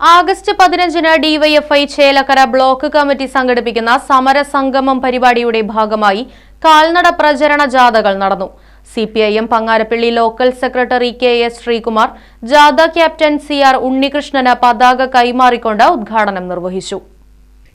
August പതിനഞ്ചിന് DYFI Chelakkara block committee സംഘടിപ്പിക്കുന്ന സമരസംഗമം പരിപാടിയുടെ ഭാഗമായി കാൽനട പ്രചരണ ജാഥകൾ നടന്നു. C P I M Pangarappally local secretary K S Sreekumar ജാഥ ക്യാപ്റ്റൻ സി ആർ ഉണ്ണികൃഷ്ണന് പതാക കൈമാറിക്കൊണ്ട് ഉദ്ഘാടനം നിർവഹിച്ചു.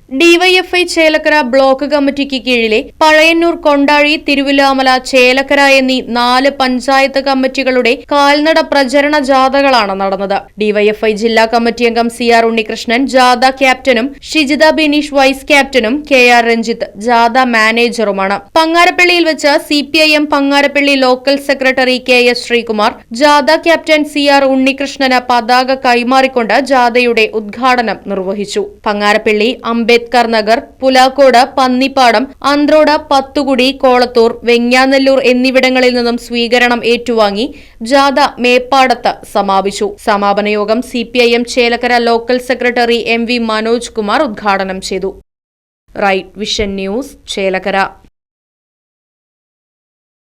ഡിവൈഎഫ്ഐ ചേലക്കര ബ്ലോക്ക് കമ്മിറ്റിക്ക് കീഴിലെ പഴയന്നൂർ കൊണ്ടാഴി തിരുവില്ലാമല ചേലക്കര എന്നീ നാല് പഞ്ചായത്ത് കമ്മിറ്റികളുടെ കാൽനട പ്രചരണ ജാഥകളാണ് നടന്നത്. ഡിവൈഎഫ്ഐ ജില്ലാ കമ്മിറ്റി അംഗം സി ആർ ഉണ്ണികൃഷ്ണൻ ജാഥ ക്യാപ്റ്റനും ഷിജിത ബിനീഷ് വൈസ് ക്യാപ്റ്റനും കെ ആർ രഞ്ജിത്ത് ജാഥ മാനേജറുമാണ്. പങ്ങാരപ്പള്ളിയിൽ വെച്ച് C P I M Pangarappally local secretary K S Sreekumar ജാഥ ക്യാപ്റ്റൻ സി ആർ ഉണ്ണികൃഷ്ണന് പതാക കൈമാറിക്കൊണ്ട് ജാഥയുടെ ഉദ്ഘാടനം നിർവഹിച്ചു. പങ്ങാരപ്പള്ളി അംബേദ്കർ നഗർ പുലാക്കോട് പന്നിപ്പാടം അന്ത്രോട പത്തുകുടി കോളത്തൂർ വെങ്ങാനല്ലൂർ എന്നിവിടങ്ങളിൽ നിന്നും സ്വീകരണം ഏറ്റുവാങ്ങി ജാഥ മേപ്പാടത്ത് സമാപിച്ചു. സമാപന യോഗം C P I M Chelakkara local secretary M V Manoj Kumar ഉദ്ഘാടനം ചെയ്തു. Right vision news Chelakkara.